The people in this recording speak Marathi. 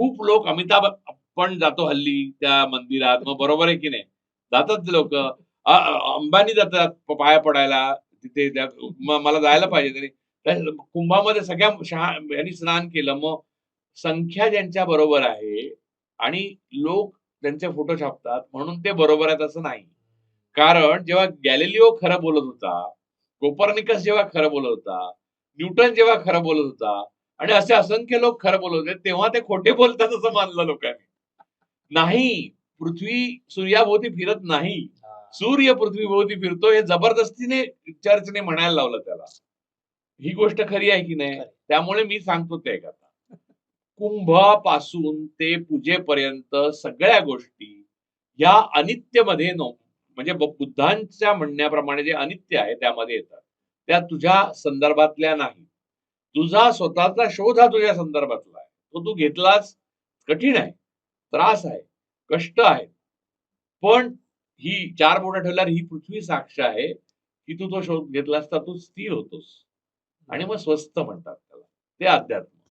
खूप लोक अमिताभ पण जातो हल्ली त्या मंदिरात. मग बरोबर आहे की नाही? जातात लोक. अंबानी जातात पाया पडायला. तिथे मला जायला पाहिजे तरी. त्या कुंभामध्ये सगळ्या शहा यांनी स्नान केलं. मग संख्या ज्यांच्या बरोबर आहे आणि लोक त्यांचे फोटो छापतात म्हणून ते बरोबर आहेत असं नाही. कारण जेव्हा गॅलेलिओ खरं बोलत होता कोपर्निकस जेव्हा खरं बोलत होता न्यूटन जेव्हा खरं बोलत होता आणि असे असंख्य लोक खरं बोलत होते. तेव्हा ते खोटे बोलतात असं मानलं लोकांनी. नाही पृथ्वी सूर्याभोवती फिरत नाही. सूर्य पृथ्वीभोवती फिरतो हे जबरदस्तीने चर्चने म्हणायला लावलं त्याला. ही गोष्ट खरी आहे की नाही. त्यामुळे मी सांगतो ते एक आता. कुंभापासून ते पूजेपर्यंत सगळ्या गोष्टी या अनित्यमध्ये नो म्हणजे बुद्धांच्या म्हणण्याप्रमाणे जे अनित्य आहे त्यामध्ये येतात. त्या तुझ्या संदर्भातल्या नाही तुझा स्वतःचा शोध हा तुझ्या संदर्भातला आहे. तो तू घेतलाच कठीण आहे त्रास आहे कष्ट आहे. पण ही चार बोट ठेवल्यावर ही पृथ्वी साक्ष आहे की तू तो शोध घेतलास तर तू स्थिर होतोस. आणि मग स्वस्त म्हणतात त्याला. ते अध्यात्म.